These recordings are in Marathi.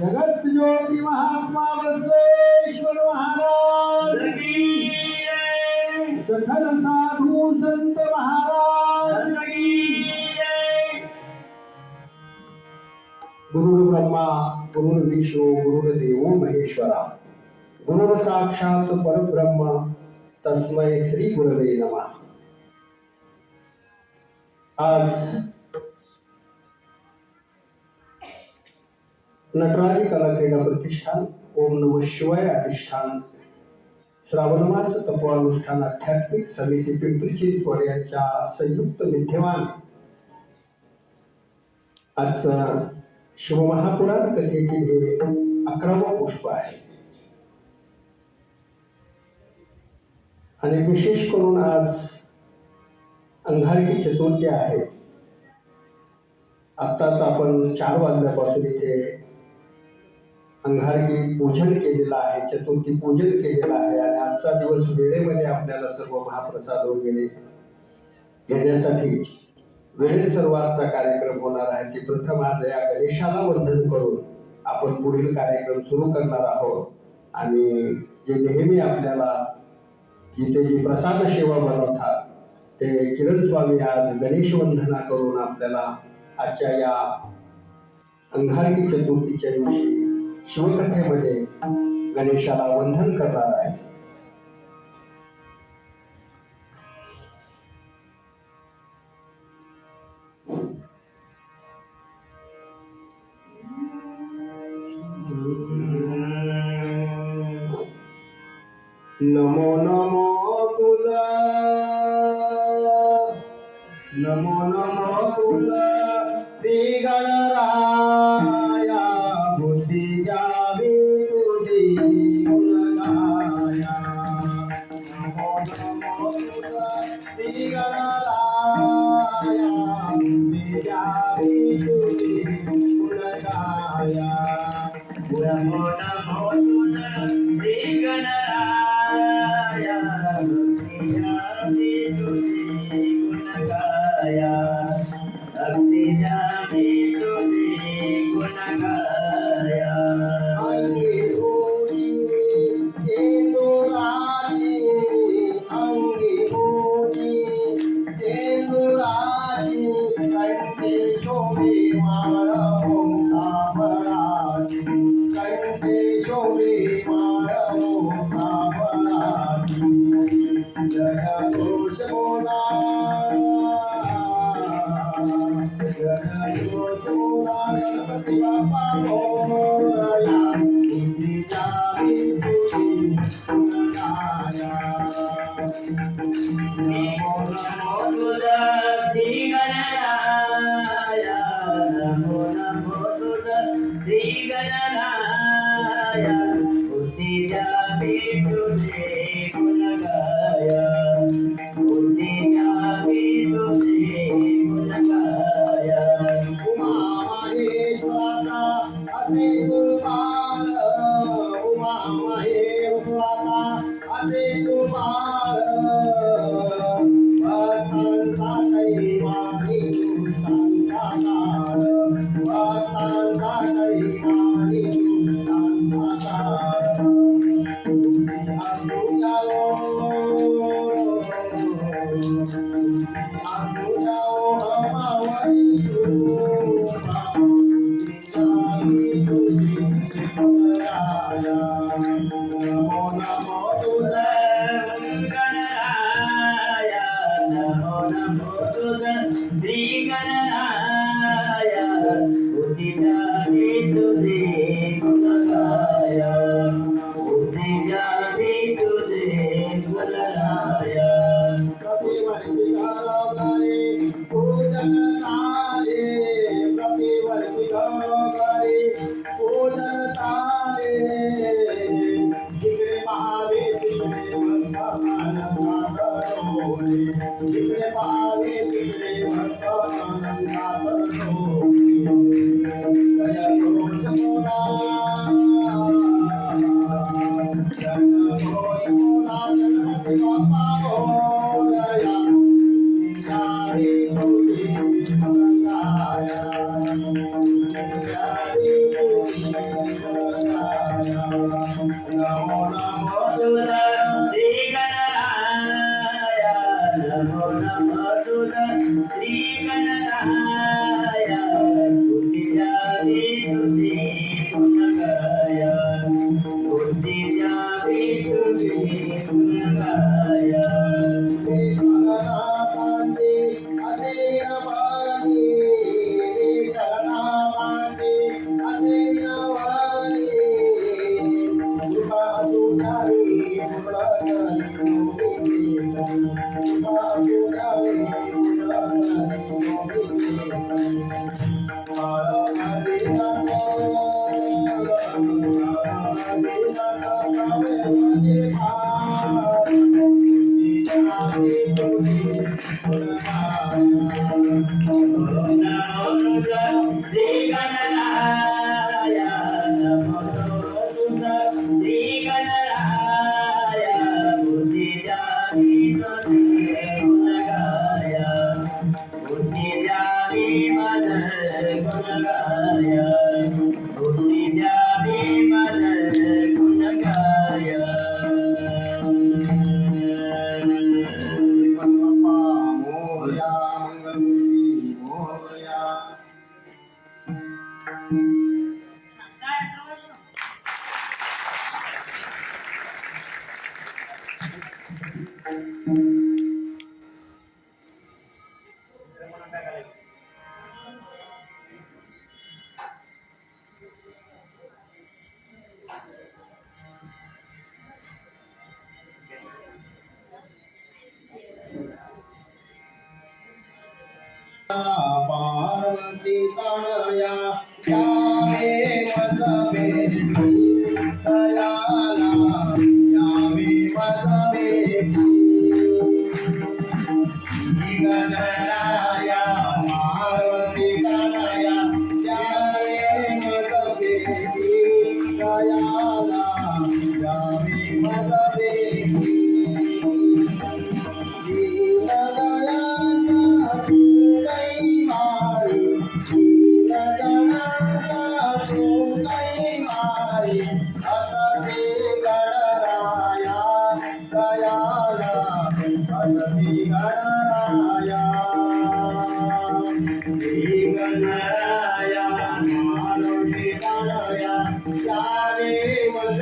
जगत ज्योती महात्मा बसवेश्वर महाराज की सखल साधू संत महाराज की गुरु ब्रह्मा गुरु विष्णू गुरुदेव महेश्वरा गुरुर साक्षात परब्रह्म तस्मय श्री गुरवे नमः। आज नटराजी कला क्रीडा प्रतिष्ठान ओम नम शिवाय अधिष्ठान श्रावणमास तपोअनुष्ठान आध्यात्मिक समिती पिंपरी चिंचवड यांच्या संयुक्त विद्यमाने आजचं शिवमहापुराण कथेतील हे अकरावं पुष्प आहे। आणि विशेष करून आज अंधारी चतुर्थी आहे. आत्ताच आपण चार वाजल्यापासून इथे अंगारकी पूजन केलेलं आहे चतुर्थी पूजन केलेलं आहे आणि आजचा दिवस वेळेमध्ये आपल्याला सर्व महाप्रसाद वगैरे घेण्यासाठी वेळेत सर्वांचा कार्यक्रम होणार आहे. की प्रथम आज या गणेशाला वंदन करून आपण पुढील कार्यक्रम सुरू करणार आहोत. आणि जे नेहमी आपल्याला जिथे जी प्रसाद सेवा बनवतात ते किरण स्वामी आज गणेश वंदना करून आपल्याला आजच्या या अंगारकी चतुर्थीच्या दिवशी शिवकथेमध्ये गणेशाला वंदन करणार आहे. Namo Namo Namo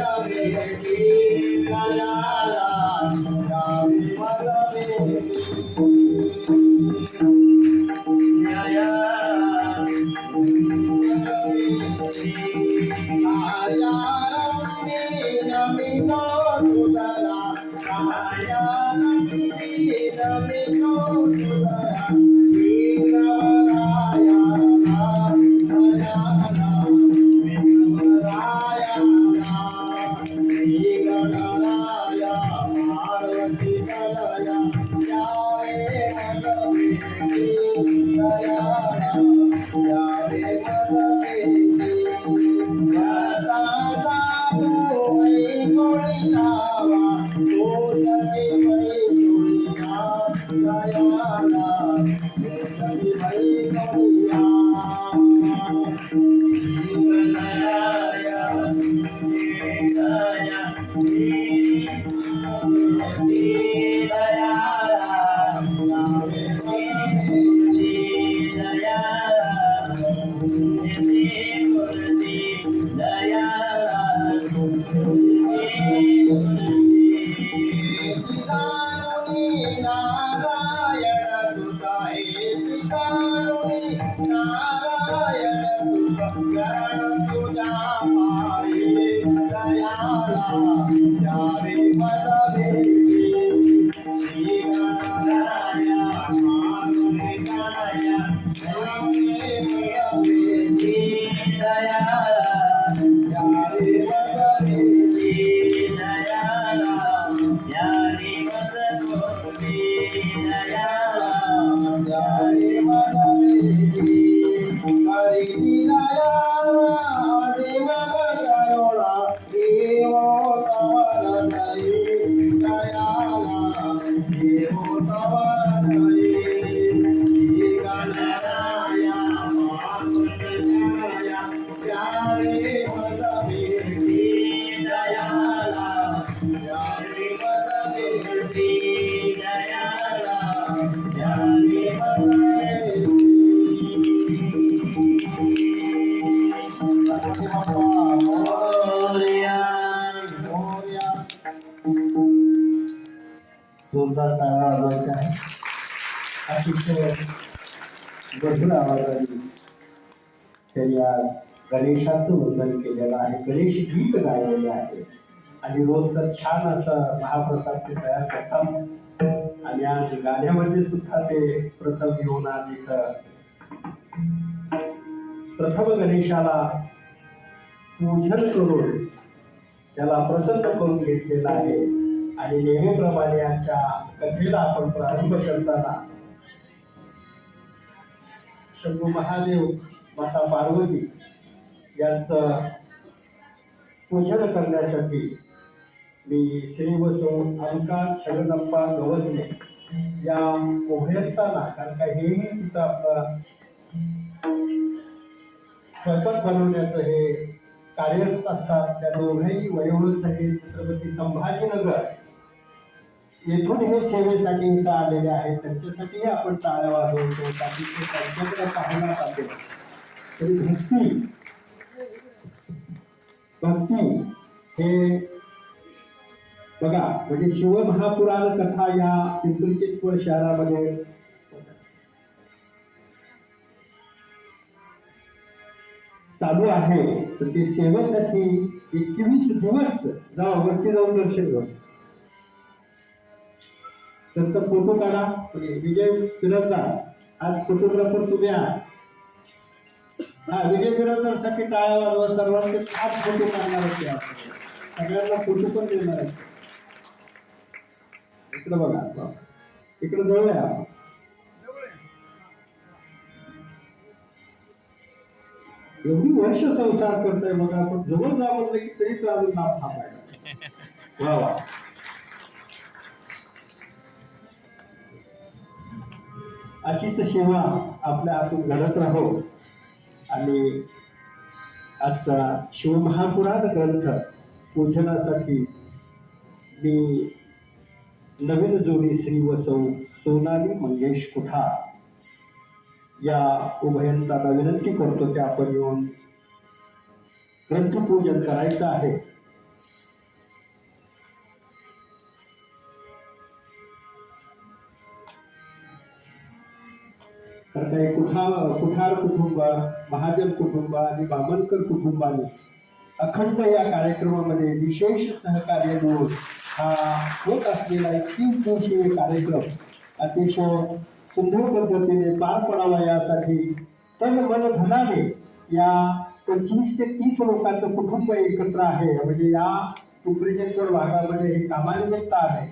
Thank you. Okay. 다음영상은이 어. जोरदार टाळा वाजवायचा आहे. अतिशय गढूळ आवाजाने त्यांनी आज गणेशाचं वंदन केलेलं आहे. गणेश गीत गायलेले आहे. आणि रोजचं छान असं महाप्रसाद ते तयार करतात. आणि आज गाण्यामध्ये सुद्धा ते प्रथम घेऊन आज इथं प्रथम गणेशाला पूजन करून त्याला प्रसन्न करून घेतलेला आहे. आणि नेहमीप्रमाणे आजच्या कथेला आपण प्रारंभ करताना शंभू महादेव माता पार्वती यांचं पूजन करण्यासाठी मी श्रीवसो अलका छगनप्पा गवसने या उभयस्थाना कारण का हेही तिथं आपलं स्वयंपाक बनवण्याचं हे कार्यरत असतात. त्या दोघंही वयोवृद्ध हे छत्रपती संभाजीनगर येथून हे सेवेसाठी इथं आलेले आपण टाळ्या वाजवतो त्यांच्याकडे तरी भक्ती भक्ती हे बघा, म्हणजे शिवमहापुराण कथा या पिंपरी शहरामध्ये चालू आहे. तर ते सेवेसाठी एकवीस दिवस जाऊन दर्शन घेऊ त्यांचा फोटो काढा. म्हणजे विजय फिरतदार. आज फोटोग्राफर तुम्ही आहात. हा विजय फिरतदारसाठी टाळ्या वाजवा. सर्वांचे खास फोटो काढणार होते सगळ्यांना फोटो पण देणार आहे. इकडे बघा. इकडे जवळ आहे आपण. एवढी वर्ष संसार करताय बघा. आपण जवळ जावं म्हणलं की तरी तो अजून नाव थांबायला वा वा. अशीच सेवा आपल्या आतून घडत राहो. आणि आजचा शिवमहापुराण ग्रंथ पूजनासाठी मी नवीन जोडी श्री वसौ सोनाली मंगेश कुठा या उभयंतांना विनंती करतो की आपण येऊन ग्रंथपूजन करायचं आहे. तर काही कुठा कुठार कुटुंब महाजन कुटुंब आणि बामणकर कुटुंबाने अखंड या कार्यक्रमामध्ये विशेष सहकार्य मिळून हा होत असलेला एक तीन दिवसीय कार्यक्रम अतिशय सुंदर पद्धतीने पार पडावा यासाठी तन मन धनाने या पंचवीस ते तीस लोकांचं कुटुंब एकत्र आहे. म्हणजे या पिंपरीचंदगड भागामध्ये हे कामानिमित्त आहे.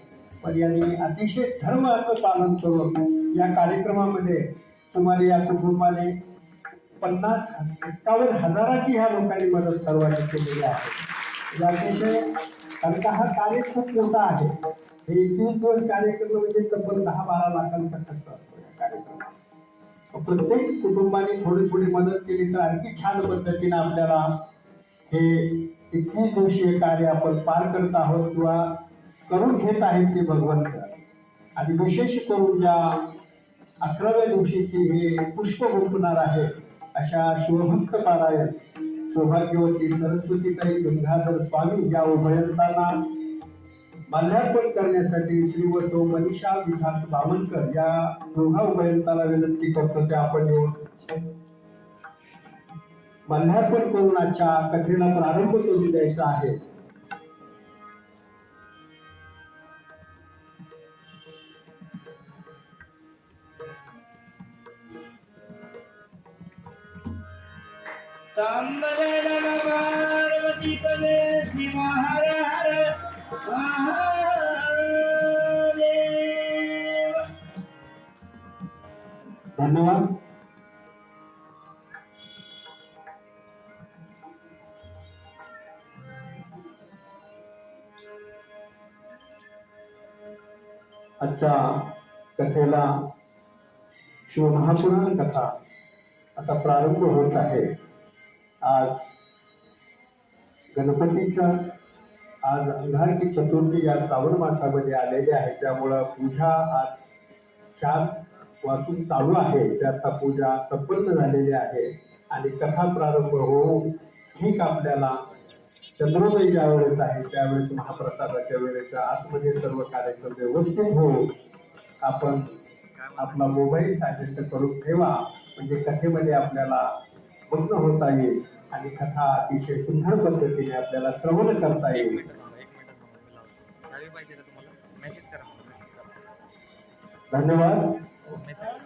पण यांनी अतिशय धर्माचं पालन करून या कार्यक्रमामध्ये सुमारे या कुटुंबाने पन्नास एकावन्न हजाराची ह्या लोकांनी मदत सर्वांनी केलेली आहे. या अतिशय कारण का हा कार्य खूप मोठा आहे. हे एकवीस दिवस कार्यक्रम म्हणजे तब्बल दहा बारा लाखांचा खर्च असतो या कार्यक्रमात. प्रत्येक कुटुंबाने थोडी थोडी मदत केली तर आणखी छान पद्धतीने आपल्याला हे एकवीस दिवसीय कार्य आपण पार करत आहोत किंवा करून घेत आहेत ते भगवंत. आणि विशेष करून ज्या अकराव्या दिवशीची हे पुष्प गुंफणार आहे अशा शिवभक्त पारायण. सौभाग्यवती सरस्वतीताई गंगाधर स्वामी या उभयंतांना माल्यार्पण करण्यासाठी श्री व सौ मनीषा विकास बामणकर या दोघा उभयंताला विनंती करतो ते आपण येऊन माल्यार्पण करून आजच्या कथेला प्रारंभ करून द्यायचा आहे. धन्यवाद. आजच्या कथेला शिवमहापुराण कथा आता प्रारंभ होत आहे. आज गणपतीच्या आज अंगारकी चतुर्थी या श्रावण मासामध्ये आलेली आहे. त्यामुळं पूजा आज चार वाचून चालू आहे. त्याचा पूजा संपन्न झालेली आहे. आणि कथा प्रारंभ होऊन ठीक आपल्याला चंद्रोदय ज्या वेळेस आहे त्यावेळेस महाप्रसादाच्या वेळेच्या आतमध्ये सर्व कार्यक्रम व्यवस्थित होऊन आपण आपला मोबाईल साजेस्ट करून ठेवा. म्हणजे कथेमध्ये आपल्याला मग्न होता येईल आणि कथा अतिशय सुंदर पद्धतीने आपल्याला श्रवण करता येईल. धन्यवाद. मेसेज